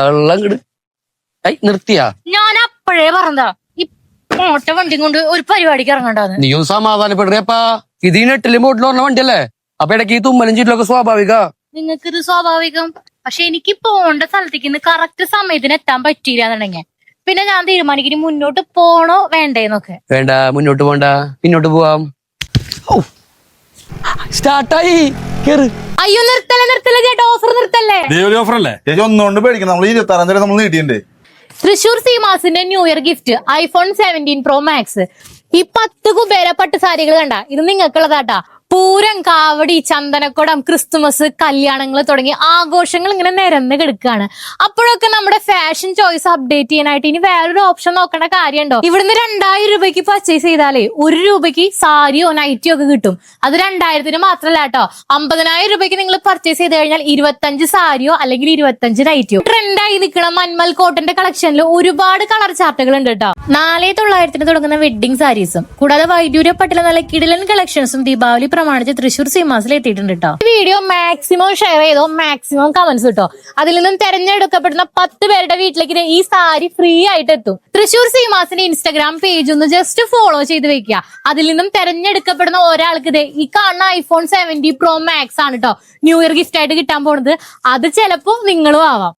തള്ളങ്ങട്. I നിർത്തിയാ? ഞാൻ അപ്പോഴേ പറഞ്ഞതാ ഈ മോട്ട വണ്ടി കൊണ്ട് ഒരു പരിപാടിക്ക് ഇറങ്ങണ്ടാന്ന് നീ ഒന്ന് സമാധാനപ്പെടുകയപ്പാ ഇത് ഈ നെട്ടിൽ മോട്ടിൽ പറഞ്ഞ വണ്ടിയല്ലേ? അപ്പൊ ഇടയ്ക്ക് ഈ തുമ്മലും ചീറ്റിലൊക്കെ സ്വാഭാവിക. നിങ്ങൾക്ക് ഇത് സ്വാഭാവികം. പക്ഷെ എനിക്ക് പോണ്ട സ്ഥലത്തേക്ക് കറക്റ്റ് സമയത്തിന് എത്താൻ പറ്റിയില്ല എന്നുണ്ടെങ്കിൽ. പിന്നെ ഞാൻ തീരുമാനിക്കുന്നു മുന്നോട്ട് പോണോ വേണ്ടേന്നൊക്കെ. വേണ്ട മുന്നോട്ട് പോണ്ട. പിന്നോട്ട് പോവാം. സ്റ്റാർട്ടായി. കേറ്. അയ്യോ നിർത്തല നിർത്തല ചേട്ടാ. ഓഫർ നിർത്തല്ലേ ദേവലി ഓഫർ അല്ലേ? ചേച്ചി ഒന്നുകൊണ്ട് പേടിക്കണം നമ്മൾ ഇരുപത്തി ആറാം തീയതി നമ്മൾ നീട്ടിയിട്ടുണ്ട്. Thrissur സീമാസിന്റെ new year gift iPhone seventeen pro max ഈ പത്ത് കുബേര പട്ട് സാരികൾ കണ്ട ഇത് നിങ്ങൾക്കുള്ളതാട്ടാ. പൂരം കാവടി ചന്ദനക്കുടം ക്രിസ്തുമസ് കല്യാണങ്ങൾ തുടങ്ങി ആഘോഷങ്ങൾ ഇങ്ങനെ നിരന്ന് കിടക്കുകയാണ്. അപ്പോഴൊക്കെ നമ്മുടെ ഫാഷൻ ചോയ്സ് അപ്ഡേറ്റ് ചെയ്യാനായിട്ട് ഇനി വേറൊരു ഓപ്ഷൻ നോക്കേണ്ട കാര്യമുണ്ടോ? ഇവിടുന്ന് രണ്ടായിരം രൂപയ്ക്ക് പർച്ചേസ് ചെയ്താലേ ഒരു രൂപയ്ക്ക് സാരിയോ നൈറ്റിയോ ഒക്കെ കിട്ടും. അത് രണ്ടായിരത്തിന് മാത്രമല്ല കേട്ടോ. അമ്പതിനായിരം രൂപയ്ക്ക് നിങ്ങൾ പർച്ചേസ് ചെയ്ത് കഴിഞ്ഞാൽ ഇരുപത്തഞ്ച് സാരിയോ അല്ലെങ്കിൽ ഇരുപത്തഞ്ച് നൈറ്റിയോ ട്രെൻഡായി നിൽക്കുന്ന മന്മൽ കോട്ടന്റെ കളക്ഷനിൽ ഒരുപാട് കളർ ചാർട്ടുകൾ ഉണ്ട് കേട്ടോ നാല് തൊള്ളായിരത്തിന് തുടങ്ങുന്ന വെഡിങ് സാരീസും കൂടാതെ വൈദ്യൂര്യ പട്ടില നല്ല കിടിലൻ കളക്ഷൻസും ദീപാവലി പ്രമാണിച്ച് തൃശൂർ സീമാസിൽ എത്തിയിട്ടുണ്ട് കേട്ടോ ഈ വീഡിയോ മാക്സിമം ഷെയർ ചെയ്തോ മാക്സിമം കമന്റ്സ് കിട്ടോ അതിൽ നിന്നും തെരഞ്ഞെടുക്കപ്പെടുന്ന പത്ത് പേരുടെ വീട്ടിലേക്ക് ഈ സാരി ഫ്രീ ആയിട്ട് എത്തും. തൃശൂർ സീമാസിന്റെ ഇൻസ്റ്റാഗ്രാം പേജ് ഒന്ന് ജസ്റ്റ് ഫോളോ ചെയ്ത് വെക്കുക അതിൽ നിന്നും തെരഞ്ഞെടുക്കപ്പെടുന്ന ഒരാൾക്ക് ഈ കാണുന്ന ഐഫോൺ സെവന്റി പ്രോ മാക്സ് ആണ് കേട്ടോ ന്യൂ ഇയർ ഗിഫ്റ്റ് ആയിട്ട് കിട്ടാൻ പോണത്. അത് ചിലപ്പോൾ നിങ്ങളും ആവാം.